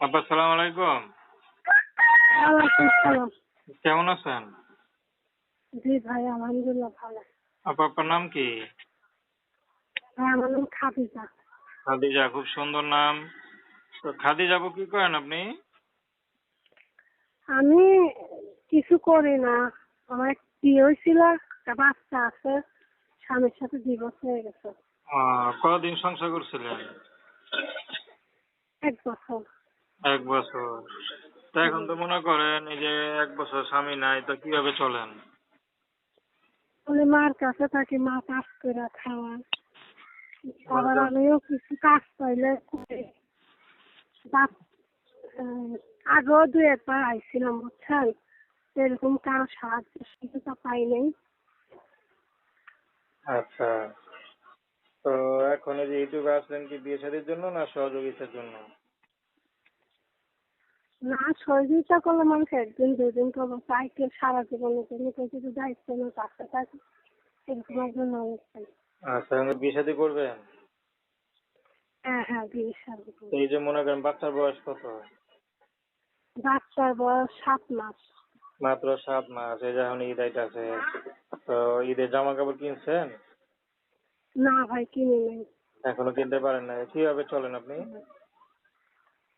আপা সালাম আলাইকুম। কেমন আছেন? জি ভাই আলহামদুলিল্লাহ ভালো। আপা আপনার নাম কি? আমার নাম খাদিজা। খাদিজা খুব সুন্দর নাম। তো খাদিজা আপু কি করেন আপনি? আমি কিছু করি না। আমার বিয়ে হয়েছিল একটা বাচ্চা আছে স্বামীর সাথে ডিভোর্স হয়ে গেছে। কতদিন সংসার করছিলেন? এক বছর। এক বছর। তো এখন তো মনে করেন এই যে এক বছর স্বামী নাই তো কীভাবে চলেন? বলে মার কাছে থাকি মা কাজ করে খাওয়ায়। আবার আমিও কিছু কাজ পাইলে আগেও দু একবার আইছিলাম বুঝছেন? এরকম কারও সাহায্য সুবিধা পাই নাই। আচ্ছা। তো এখন এই যে ইউটিউবে আসলেন কি বিয়ে শাদীর জন্য না সহযোগিতার জন্য? না সহযোগিতা করলে মানুষ একদিন দুদিন করব। কেউ সারা জীবনের জন্য কেউ যদি দায়িত্ব নিয়ে পাশে থাকে। এরকম একজন মানুষ চাই আচ্ছা বিয়ে শাদী করবেন? হ্যাঁ হ্যাঁ বিয়ে শাদী তো এই যে মনে করেন বাচ্চার বয়স কত? বাচ্চার বয়স সাত মাস। মাত্র সাত মাস এই যে এখন ঈদ আইতাছে। তো ঈদের জামা কাপড় কিনছেন? না ভাই কিনে নেই এখনও কিনতে পারেন না কীভাবে চলেন আপনি?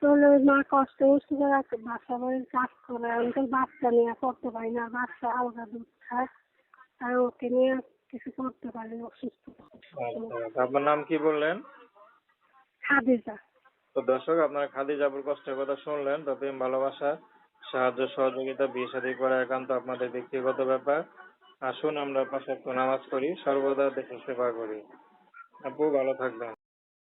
তাহলে ওই মা কষ্ট মষ্ট করে আছে বাসা বাড়ির কাজ করে আমি তো বাচ্চা নিয়ে করতে পারি না বাচ্চা আলাদা দুধ খায় আর ওকে নিয়ে কিছু করতে পারি অসুস্থ। আচ্ছা আপনার নাম কি বললেন? খাদিজা। তো দর্শক আপনারা খাদি জাবুর কষ্টের কথা শুনলেন তো ভালোবাসা সাহায্য সহযোগিতা বিয়ে শাদী করা একান্ত আপনাদের ব্যক্তিগত ব্যাপার। আসুন আমরা পাশে নামাজ করি সর্বদা দেশের সেবা করি। আপু ভালো থাকবেন।